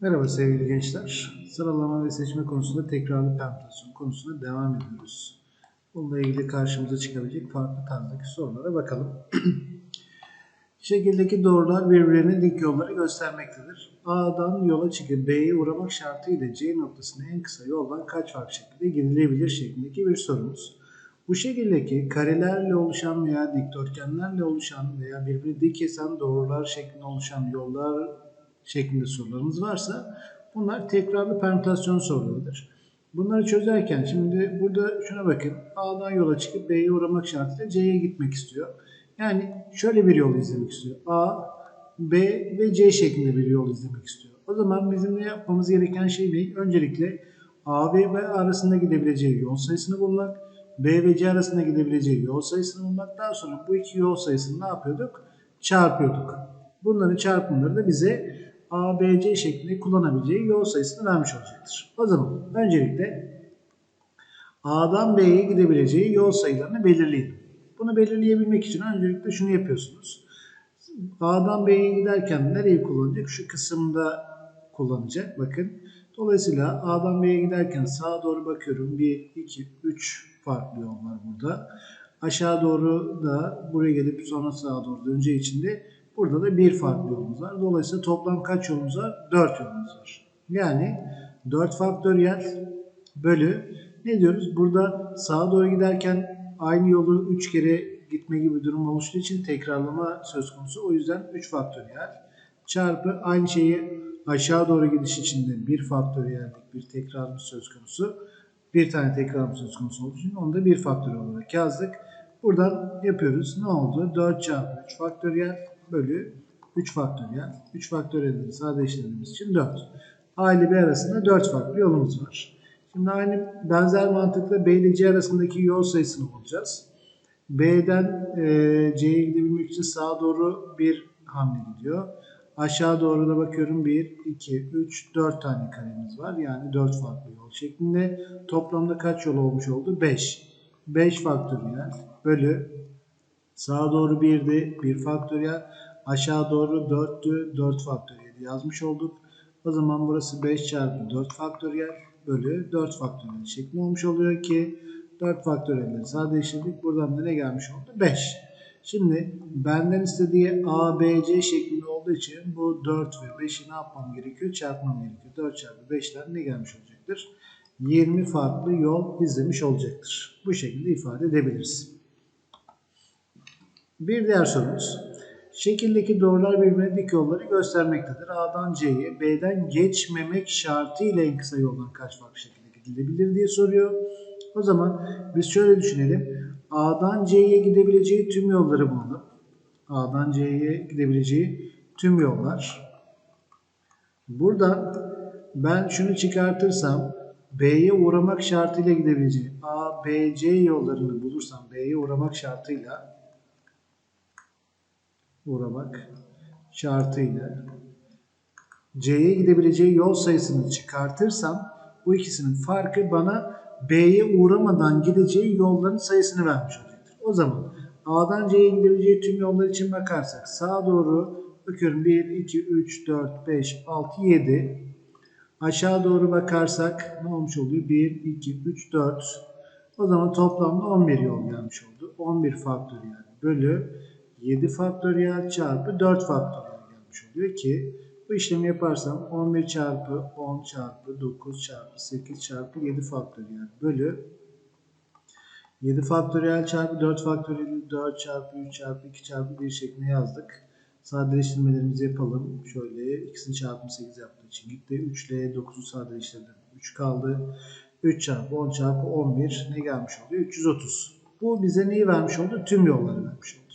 Merhaba sevgili gençler. Sıralama ve seçme konusunda tekrarlı permütasyon konusuna devam ediyoruz. Bununla ilgili karşımıza çıkabilecek farklı tarzdaki sorulara bakalım. Şekildeki doğrular birbirine dik yolları göstermektedir. A'dan yola çıkıp B'ye uğramak şartıyla C noktasına en kısa yoldan kaç farklı şekilde gidilebilir şeklindeki bir sorumuz. Bu şekildeki karelerle oluşan veya dikdörtgenlerle oluşan veya birbirini dik kesen doğrular şeklinde oluşan yollar şeklinde sorularınız varsa bunlar tekrarlı permütasyon sorularıdır. Bunları çözerken şimdi burada şuna bakın. A'dan yola çıkıp B'ye uğramak şartıyla C'ye gitmek istiyor. Yani şöyle bir yol izlemek istiyor. A, B ve C şeklinde bir yol izlemek istiyor. O zaman bizim ne yapmamız gereken şey ne? Öncelikle A ve B arasında gidebileceği yol sayısını bulmak. B ve C arasında gidebileceği yol sayısını bulmak. Daha sonra bu iki yol sayısını ne yapıyorduk? Çarpıyorduk. Bunların çarpımları da bize A, B, C şeklinde kullanabileceği yol sayısını vermiş olacaktır. O zaman öncelikle A'dan B'ye gidebileceği yol sayılarını belirleyin. Bunu belirleyebilmek için öncelikle şunu yapıyorsunuz. A'dan B'ye giderken nereyi kullanacak? Şu kısımda kullanacak. Bakın. Dolayısıyla A'dan B'ye giderken sağa doğru bakıyorum. 1, 2, 3 farklı yol var burada. Aşağı doğru da buraya gelip sonra sağa doğru döneceği için de burada da bir farklı yolumuz var. Dolayısıyla toplam kaç yolumuz var? 4 yolumuz var. Yani 4 faktöriyel bölü ne diyoruz? Burada sağa doğru giderken aynı yolu 3 kere gitme gibi bir durum oluştuğu için tekrarlama söz konusu. O yüzden 3 faktöriyel çarpı aynı şeyi aşağı doğru gidiş için de bir faktöriyellik bir tekrarımız söz konusu. Bir tane tekrarımız söz konusu olduğu için onu da bir faktöriyel olarak yazdık. Buradan yapıyoruz. Ne oldu? 4 çarpı 3 faktöriyel bölü 3 faktöriyel. 3 faktöriyelleri sadeleştirdiğimiz için 4. A ile B arasında 4 farklı yolumuz var. Şimdi aynı benzer mantıkla B ile C arasındaki yol sayısını bulacağız. B'den e, C'ye gidebilmek için sağa doğru bir hamle gidiyor. Aşağı doğru da bakıyorum 1, 2, 3, 4 tane karemiz var. Yani 4 farklı yol şeklinde. Toplamda kaç yol olmuş oldu? 5. 5 faktöriyel bölü sağa doğru 1'di 1 faktöriyel. Aşağı doğru 4'tü 4 faktöriyel yazmış olduk. O zaman burası 5 çarpı 4 faktöriyel bölü 4 faktöriyel şeklinde olmuş oluyor ki 4 faktöriyelleri sadeleştirdik. Buradan da ne gelmiş oldu? 5. Şimdi benden istediği A, B, C şeklinde olduğu için bu 4 ve 5'i ne yapmam gerekiyor? Çarpmam gerekiyor. 4 çarpı 5'ten ne gelmiş olacaktır? 20 farklı yol izlemiş olacaktır. Bu şekilde ifade edebiliriz. Bir diğer sorumuz. Şekildeki doğrular birbirine dik yolları göstermektedir. A'dan C'ye, B'den geçmemek şartıyla en kısa yoldan kaç farklı şekilde gidilebilir diye soruyor. O zaman biz şöyle düşünelim. A'dan C'ye gidebileceği tüm yolları bulalım. A'dan C'ye gidebileceği tüm yollar. Burada ben şunu çıkartırsam B'ye uğramak şartıyla gidebileceği A, B, C yollarını bulursam B'ye uğramak şartıyla uğramak şartıyla C'ye gidebileceği yol sayısını çıkartırsam bu ikisinin farkı bana B'ye uğramadan gideceği yolların sayısını vermiş olacaktır. O zaman A'dan C'ye gidebileceği tüm yollar için bakarsak sağa doğru bakıyorum 1, 2, 3, 4, 5, 6, 7 aşağı doğru bakarsak ne olmuş oluyor? 1, 2, 3, 4 o zaman toplamda 11 yol gelmiş oldu. 11 faktöriyel bölü 7 faktöriyel çarpı 4 faktöriyel gelmiş oluyor ki bu işlemi yaparsam 11 çarpı 10 çarpı 9 çarpı 8 çarpı 7 faktöriyel bölü 7 faktöriyel çarpı 4 faktöriyel 4 çarpı 3 çarpı 2 çarpı 1 şeklinde yazdık. Sadeleştirmelerimizi yapalım. Şöyle x'in çarpımı 8 yaptığı için gitti. 3 ile 9'u sadeleştirdim. 3 kaldı. 3 çarpı 10 çarpı 11 ne gelmiş oluyor? 330. Bu bize neyi vermiş oldu? Tüm yolları vermiş oldu.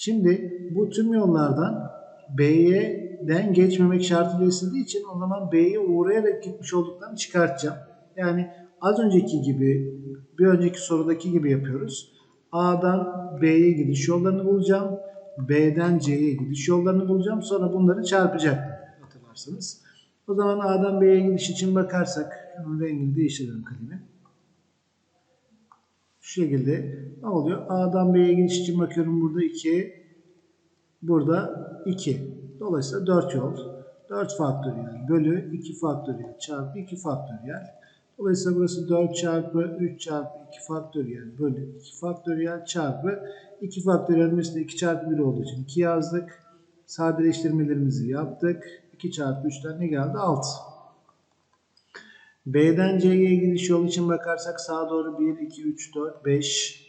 Şimdi bu tüm yollardan B'den geçmemek şartıyla istediği için o zaman B'ye uğrayarak gitmiş olduklarını çıkartacağım. Yani az önceki gibi bir önceki sorudaki gibi yapıyoruz. A'dan B'ye gidiş yollarını bulacağım. B'den C'ye gidiş yollarını bulacağım. Sonra bunları çarpacağım. Hatırlarsınız. O zaman A'dan B'ye gidiş için bakarsak rengini değiştirelim kalemi. Şu şekilde ne oluyor? A'dan B'ye gidiş için bakıyorum burada 2. Burada 2. Dolayısıyla 4 yol. 4 faktöriyel bölü 2 faktöriyel çarpı 2 faktöriyel. Dolayısıyla burası 4 çarpı 3 çarpı 2 faktöriyel bölü 2 faktöriyel çarpı 2 faktöriyel üstünde 2 çarpı 1 olduğu için 2 yazdık. Sadeleştirmelerimizi yaptık. 2 çarpı 3'ten ne geldi? 6. B'den C'ye gidiş yolu için bakarsak sağa doğru 1, 2, 3, 4, 5.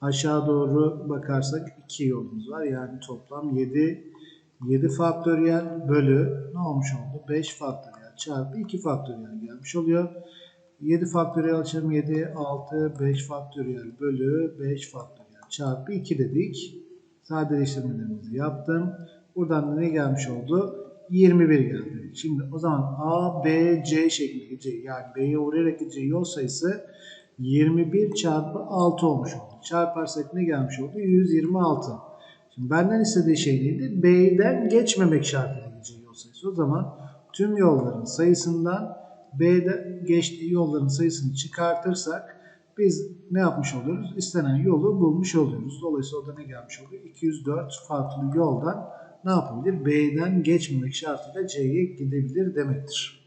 Aşağı doğru bakarsak 2 yolumuz var. Yani toplam 7. 7 faktöriyel bölü ne olmuş oldu? 5 faktöriyel çarpı 2 faktöriyel gelmiş oluyor. 7 faktöriyel açalım. 7, 6, 5 faktöriyel bölü 5 faktöriyel çarpı 2 dedik. Sadeleştirmelerimizi yaptım. Buradan da ne gelmiş oldu? 21 geldi. Şimdi o zaman A, B, C şeklinde gideceği yani B'ye uğrayarak gideceği yol sayısı 21 çarpı 6 olmuş oldu. Çarparsak ne gelmiş oldu? 126. Şimdi benden istediği şey neydi? B'den geçmemek şartıyla gideceği yol sayısı. O zaman tüm yolların sayısından B'de geçtiği yolların sayısını çıkartırsak biz ne yapmış oluyoruz? İstenen yolu bulmuş oluyoruz. Dolayısıyla orada ne gelmiş oluyor? 204 farklı yoldan ne yapabilir? B'den geçmemek şartıyla C'ye gidebilir demektir.